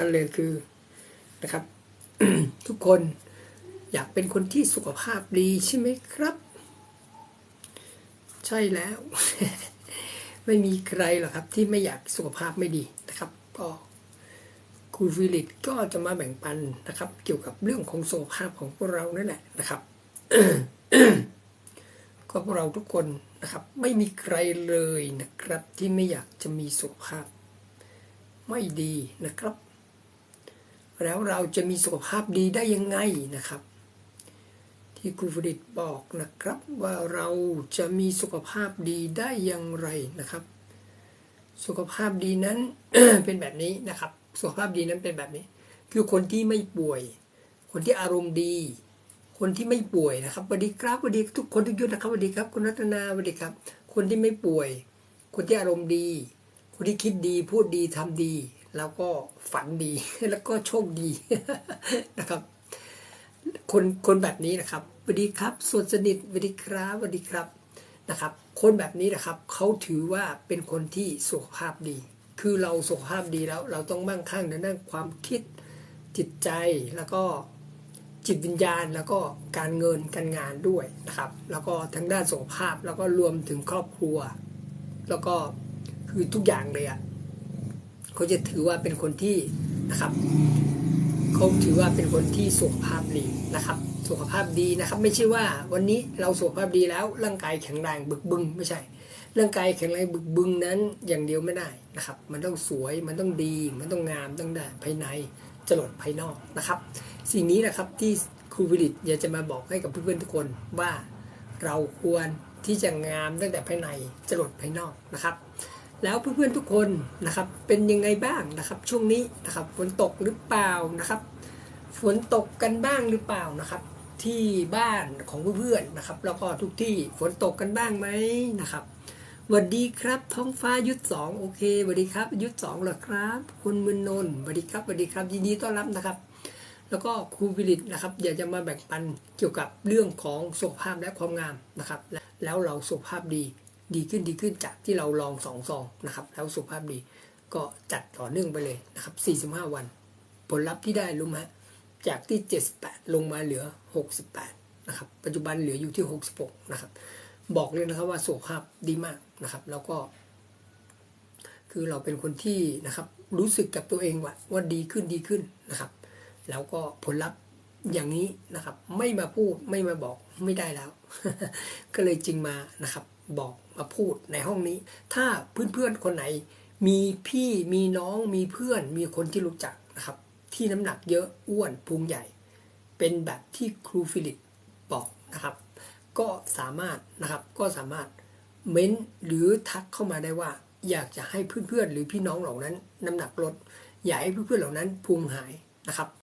นั่นเลยคือนะครับ ทุกคนอยากเป็นคนที่สุขภาพดีใช่ไหมครับ ใช่แล้ว ไม่มีใครหรอกครับ ที่ไม่อยากสุขภาพไม่ดีนะครับก็คุณวิลิตก็จะมาแบ่งปันนะครับ เกี่ยวกับเรื่องของสุขภาพของพวกเรานั่นแหละนะครับก็พวกเราทุกคนนะครับ ไม่มีใครเลยนะครับ ที่ไม่อยากจะมีสุขภาพ ไม่ดีนะครับ แล้วเราจะมีสุขภาพดีได้ยังไงนะครับ ที่ครูฟริดบอกนะครับว่าเราจะมีสุขภาพดีได้อย่างไรนะครับ สุขภาพดีนั้นเป็นแบบนี้นะครับ สุขภาพดีนั้นเป็นแบบนี้ คือคนที่ไม่ป่วย คนที่อารมณ์ดี คนที่ไม่ป่วยนะครับสวัสดีครับสวัสดีทุกคนทุกยุทธนะครับสวัสดีครับ คุณรัตนาสวัสดีครับ คนที่ไม่ป่วย คนที่อารมณ์ดี คนที่คิดดีพูดดีทำดี แล้วก็ฝันดีแล้วก็โชคดีนะครับ คนคนแบบนี้นะครับสวัสดีครับส่วนสนิทสวัสดีครับสวัสดีครับนะครับ คนแบบนี้นะครับเขาถือว่าเป็นคนที่สุขภาพดี คือเราสุขภาพดีแล้ว เราต้องมั่งคั่งในด้านความคิดจิตใจแล้วก็จิตวิญญาณแล้วก็การเงินการงานด้วยนะครับ แล้วก็ทั้งด้านสุขภาพแล้วก็รวมถึงครอบครัว แล้วก็คือทุกอย่างเลยอะ่ะ เขาจะถือว่าเป็นคนที่นะครับเขาถือว่าเป็นคนที่สุขภาพดีนะครับ สุขภาพดีนะครับ ไม่ใช่ว่าวันนี้เราสุขภาพดีแล้วร่างกายแข็งแรงบึกบึงไม่ใช่ ร่างกายแข็งแรงบึกบึงนั้นอย่างเดียวไม่ได้นะครับ มันต้องสวยมันต้องดี มันต้องงามต้องได้ภายในจรดภายนอกนะครับ สิ่งนี้นะครับที่ครูวิริตอยากจะมาบอกให้กับเพื่อนๆทุกคนว่าเราควรที่จะงามตั้งแต่ภายในจรดภายนอกนะครับ แล้วเพื่อนๆทุกคนนะครับเป็นยังไงบ้างนะครับ ช่วงนี้นะครับฝนตกหรือเปล่านะครับฝนตกกันบ้างหรือเปล่านะครับ ที่บ้านของเพื่อนๆนะครับ แล้วก็ทุกที่ฝนตกกันบ้างไหมนะครับสวัสดีครับ ท้องฟ้ายุทธสองโอเคสวัสดีครับ ยุทธสองเหรอครับ คุณมืนนนสวัสดีครับสวัสดีครับยินดีต้อนรับนะครับ แล้วก็ครูวิริตนะครับอยากจะมาแบ่งปันเกี่ยวกับเรื่องของสุขภาพและความงามนะครับ แล้วเราสุขภาพดี ดีขึ้นดีขึ้นจากที่เราลองสองซองนะครับแล้วสุขภาพดีก็จัดต่อเนื่องไปเลยนะครับ 45 วัน ผลลัพธ์ที่ได้รู้ไหมจากที่ 78 ลงมาเหลือ 68 นะครับ ปัจจุบันเหลืออยู่ที่ 66 นะครับ บอกเลยนะครับว่าสุขภาพดีมากนะครับ แล้วก็ คือเราเป็นคนที่นะครับ รู้สึกกับตัวเองว่าว่าดีขึ้นดีขึ้นนะครับ แล้วก็ผลลัพธ์อย่างนี้นะครับ ไม่มาพูดไม่มาบอกไม่ได้แล้ว ก็เลยจึงมานะครับ บอกมาพูดในห้องนี้ ถ้าเพื่อนๆคนไหน มีพี่มีน้องมีเพื่อน มีคนที่รู้จักนะครับ ที่น้ำหนักเยอะอ้วนพุงใหญ่ เป็นแบบที่ครูฟิลิปบอกนะครับ ก็สามารถนะครับก็สามารถเม้นหรือทักเข้ามาได้ว่า อยากจะให้เพื่อนๆหรือพี่น้องเหล่านั้น น้ำหนักลดอยากให้เพื่อนๆเหล่านั้นพุงหายนะครับ